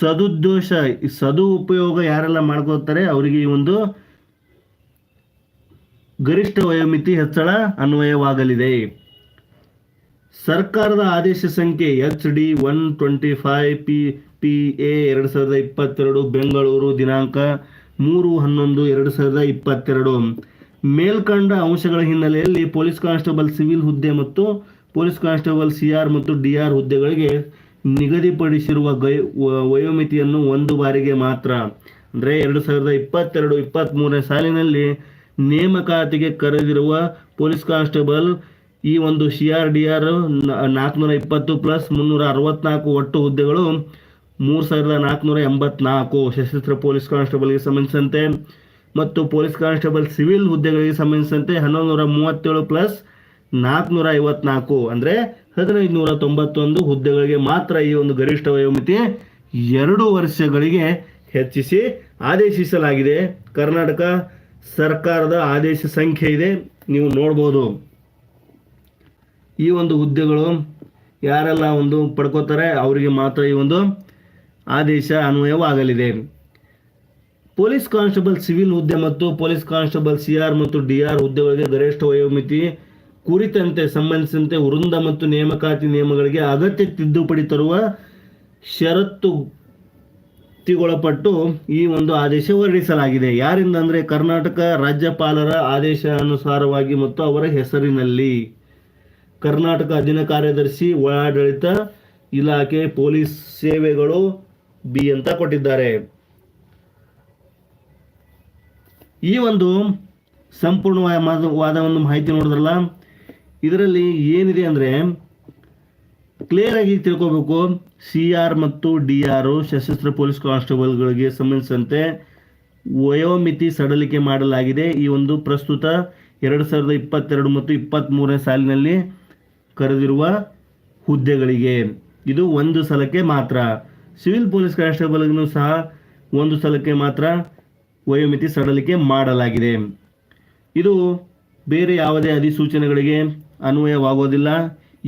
ಸದುದ್ದೇಶ, ಸದುಪಯೋಗ ಯಾರೆಲ್ಲ ಮಾಡ್ಕೋತಾರೆ ಅವರಿಗೆ ಈ ಒಂದು ಗರಿಷ್ಠ ವಯೋಮಿತಿ ಹೆಚ್ಚಳ ಅನ್ವಯವಾಗಲಿದೆ. ಸರ್ಕಾರದ ಆದೇಶ ಸಂಖ್ಯೆ H D one twenty five P P A ಎರಡು ಸಾವಿರದ ಇಪ್ಪತ್ತೆರಡು, ಬೆಂಗಳೂರು ದಿನಾಂಕ ಮೂರು ಹನ್ನೊಂದು ಎರಡು ಸಾವಿರದ ಇಪ್ಪತ್ತೆರಡು. ಮೇಲ್ಕಂಡ ಅಂಶಗಳ ಹಿನ್ನೆಲೆಯಲ್ಲಿ ಪೊಲೀಸ್ ಕಾನ್ಸ್ಟೇಬಲ್ ಸಿವಿಲ್ ಹುದ್ದೆ ಮತ್ತು ಪೊಲೀಸ್ ಕಾನ್ಸ್ಟೇಬಲ್ ಸಿ ಆರ್ ಮತ್ತು ಡಿ ಆರ್ ಹುದ್ದೆಗಳಿಗೆ ನಿಗದಿಪಡಿಸಿರುವ ಗೈ ವಯೋಮಿತಿಯನ್ನು ಒಂದು ಬಾರಿಗೆ ಮಾತ್ರ. ಅಂದರೆ ಎರಡು ಸಾವಿರದ ಇಪ್ಪತ್ತೆರಡು ಇಪ್ಪತ್ತ್ಮೂರನೇ ಸಾಲಿನಲ್ಲಿ ನೇಮಕಾತಿಗೆ ಕರೆದಿರುವ ಪೊಲೀಸ್ ಕಾನ್ಸ್ಟೇಬಲ್ ಈ ಒಂದು ಸಿ ಆರ್ ಡಿ ಆರ್ ನಾಲ್ಕುನೂರ ಇಪ್ಪತ್ತು ಪ್ಲಸ್ ಮುನ್ನೂರ ಅರವತ್ನಾಲ್ಕು ಒಟ್ಟು ಹುದ್ದೆಗಳು ಮೂರು ಸಾವಿರದ ನಾಲ್ಕುನೂರ ಎಂಬತ್ನಾಲ್ಕು. ಸಶಸ್ತ್ರ ಪೊಲೀಸ್ ಕಾನ್ಸ್ಟೇಬಲ್ಗೆ ಸಂಬಂಧಿಸಿದಂತೆ ಮತ್ತು ಪೊಲೀಸ್ ಕಾನ್ಸ್ಟೇಬಲ್ ಸಿವಿಲ್ ಹುದ್ದೆಗಳಿಗೆ ಸಂಬಂಧಿಸಿದಂತೆ ಹನ್ನೊಂದು ನೂರ ಮೂವತ್ತೇಳು ಪ್ಲಸ್ ನಾಲ್ಕುನೂರ ಐವತ್ನಾಲ್ಕು, ಅಂದರೆ ಹದಿನೈದು ನೂರ ತೊಂಬತ್ತೊಂದು ಹುದ್ದೆಗಳಿಗೆ ಮಾತ್ರ ಈ ಒಂದು ಗರಿಷ್ಠ ವಯೋಮಿತಿ ಎರಡು ವರ್ಷಗಳಿಗೆ ಹೆಚ್ಚಿಸಿ ಆದೇಶಿಸಲಾಗಿದೆ. ಕರ್ನಾಟಕ ಸರ್ಕಾರದ ಆದೇಶ ಸಂಖ್ಯೆ ಇದೆ, ನೀವು ನೋಡ್ಬೋದು. ಈ ಒಂದು ಹುದ್ದೆಗಳು ಯಾರೆಲ್ಲ ಒಂದು ಪಡ್ಕೋತಾರೆ, ಅವರಿಗೆ ಮಾತ್ರ ಈ ಒಂದು ಆದೇಶ ಅನ್ವಯವಾಗಲಿದೆ. ಪೊಲೀಸ್ ಕಾನ್ಸ್ಟೇಬಲ್ ಸಿವಿಲ್ ಹುದ್ದೆ ಮತ್ತು ಪೊಲೀಸ್ ಕಾನ್ಸ್ಟೇಬಲ್ ಸಿ ಆರ್ ಮತ್ತು ಡಿ ಆರ್ ಹುದ್ದೆಗಳಿಗೆ ಗರಿಷ್ಠ ವಯೋಮಿತಿ ಕುರಿತಂತೆ ಸಂಬಂಧಿಸಿದಂತೆ ವೃಂದ ಮತ್ತು ನೇಮಕಾತಿ ನಿಯಮಗಳಿಗೆ ಅಗತ್ಯ ತಿದ್ದುಪಡಿ ತರುವ ಷರತ್ತು ತಿಗೊಳಪಟ್ಟು ಈ ಒಂದು ಆದೇಶ ಹೊರಡಿಸಲಾಗಿದೆ. ಯಾರಿಂದ ಅಂದರೆ ಕರ್ನಾಟಕ ರಾಜ್ಯಪಾಲರ ಆದೇಶ ಅನುಸಾರವಾಗಿ ಮತ್ತು ಅವರ ಹೆಸರಿನಲ್ಲಿ. ಕರ್ನಾಟಕ ಅಧೀನ ಕಾರ್ಯದರ್ಶಿ, ಒಳಾಡಳಿತ ಇಲಾಖೆ ಪೊಲೀಸ್ ಸೇವೆಗಳು ಬಿ ಅಂತ ಕೊಟ್ಟಿದ್ದಾರೆ. ಈ ಒಂದು ಸಂಪೂರ್ಣವಾದ ಒಂದು ಮಾಹಿತಿ ನೋಡಿದ್ರಲ್ಲ, ಇದರಲ್ಲಿ ಏನಿದೆ ಅಂದರೆ ಕ್ಲಿಯರ್ ಆಗಿ ತಿಳ್ಕೋಬೇಕು. ಸಿ ಆರ್ ಮತ್ತು ಡಿ ಆರ್ ಸಶಸ್ತ್ರ ಪೊಲೀಸ್ ಕಾನ್ಸ್ಟೇಬಲ್ಗಳಿಗೆ ಸಂಬಂಧಿಸಿದಂತೆ ವಯೋಮಿತಿ ಸಡಲಿಕೆ ಮಾಡಲಾಗಿದೆ. ಈ ಒಂದು ಪ್ರಸ್ತುತ ಎರಡು ಸಾವಿರದ ಇಪ್ಪತ್ತೆರಡು ಮತ್ತು ಇಪ್ಪತ್ತ್ಮೂರನೇ ಸಾಲಿನಲ್ಲಿ ಕರೆದಿರುವ ಹುದ್ದೆಗಳಿಗೆ. ಇದು ಒಂದು ಸಲಕ್ಕೆ ಮಾತ್ರ. ಸಿವಿಲ್ ಪೊಲೀಸ್ ಕಾನ್ಸ್ಟೇಬಲ್ಗೂ ಸಹ ಒಂದು ಸಲಕ್ಕೆ ಮಾತ್ರ. ವಯೋಮಿತಿ ಸಡಲಿಕೆ ಮಾಡಲಾಗಿದೆ. ಇದು ಬೇರೆ ಯಾವುದೇ ಅಧಿಸೂಚನೆಗಳಿಗೆ ಅನ್ವಯವಾಗೋದಿಲ್ಲ.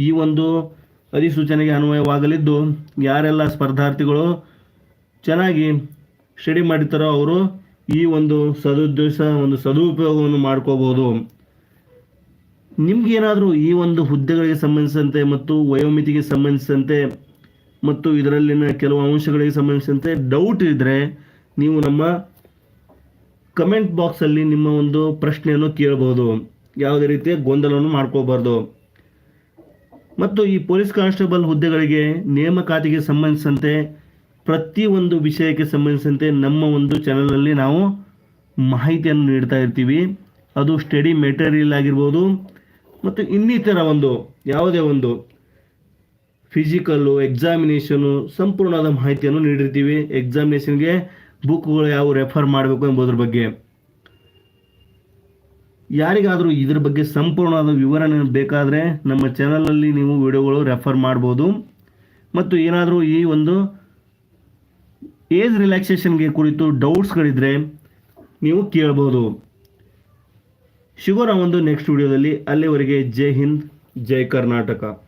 ಈ ಒಂದು ಅಧಿಸೂಚನೆಗೆ ಅನ್ವಯವಾಗಲಿದ್ದು ಯಾರೆಲ್ಲ ಸ್ಪರ್ಧಾರ್ಥಿಗಳು ಚೆನ್ನಾಗಿ ಸ್ಟಡಿ ಮಾಡಿರ್ತಾರೋ ಅವರು ಈ ಒಂದು ಸದುದ್ದೇಶ, ಒಂದು ಸದುಪಯೋಗವನ್ನು ಮಾಡ್ಕೋಬಹುದು. ನಿಮ್ಗೇನಾದರೂ ಈ ಒಂದು ಹುದ್ದೆಗಳಿಗೆ ಸಂಬಂಧಿಸಿದಂತೆ ಮತ್ತು ವಯೋಮಿತಿಗೆ ಸಂಬಂಧಿಸಿದಂತೆ ಮತ್ತು ಇದರಲ್ಲಿನ ಕೆಲವು ಅಂಶಗಳಿಗೆ ಸಂಬಂಧಿಸಿದಂತೆ ಡೌಟ್ ಇದ್ದರೆ ನೀವು ನಮ್ಮ ಕಮೆಂಟ್ ಬಾಕ್ಸಲ್ಲಿ ನಿಮ್ಮ ಒಂದು ಪ್ರಶ್ನೆಯನ್ನು ಕೇಳಬಹುದು. ಯಾವುದೇ ರೀತಿಯ ಗೊಂದಲವನ್ನು ಮಾಡ್ಕೋಬಾರ್ದು. ಮತ್ತು ಈ ಪೊಲೀಸ್ ಕಾನ್ಸ್ಟೇಬಲ್ ಹುದ್ದೆಗಳಿಗೆ ನೇಮಕಾತಿಗೆ ಸಂಬಂಧಿಸಿದಂತೆ ಪ್ರತಿಯೊಂದು ವಿಷಯಕ್ಕೆ ಸಂಬಂಧಿಸಿದಂತೆ ನಮ್ಮ ಒಂದು ಚಾನಲಲ್ಲಿ ನಾವು ಮಾಹಿತಿಯನ್ನು ನೀಡ್ತಾ ಇರ್ತೀವಿ. ಅದು ಸ್ಟಡಿ ಮೆಟೀರಿಯಲ್ ಆಗಿರ್ಬೋದು. ಮತ್ತು ಇನ್ನಿತರ ಒಂದು, ಯಾವುದೇ ಒಂದು ಫಿಸಿಕಲ್ಲು ಎಕ್ಸಾಮಿನೇಷನು ಸಂಪೂರ್ಣವಾದ ಮಾಹಿತಿಯನ್ನು ನೀಡಿರ್ತೀವಿ. ಎಕ್ಸಾಮಿನೇಷನ್ಗೆ ಬುಕ್ಗಳು ಯಾವ ರೆಫರ್ ಮಾಡಬೇಕು ಎಂಬುದ್ರ ಬಗ್ಗೆ ಯಾರಿಗಾದರೂ ಇದ್ರ ಬಗ್ಗೆ ಸಂಪೂರ್ಣವಾದ ವಿವರಣೆ ಬೇಕಾದರೆ ನಮ್ಮ ಚಾನಲಲ್ಲಿ ನೀವು ವಿಡಿಯೋಗಳು ರೆಫರ್ ಮಾಡ್ಬೋದು. ಮತ್ತು ಏನಾದರೂ ಈ ಒಂದು ಏಜ್ ರಿಲ್ಯಾಕ್ಸೇಷನ್ಗೆ ಕುರಿತು ಡೌಟ್ಸ್ಗಳಿದ್ದರೆ ನೀವು ಕೇಳ್ಬೋದು. ಸಿಗೋಣ ಒಂದು ನೆಕ್ಸ್ಟ್ ವಿಡಿಯೋದಲ್ಲಿ ಅಲ್ಲಿವರೆಗೆ ಜೈ ಹಿಂದ್, ಜೈ ಕರ್ನಾಟಕ.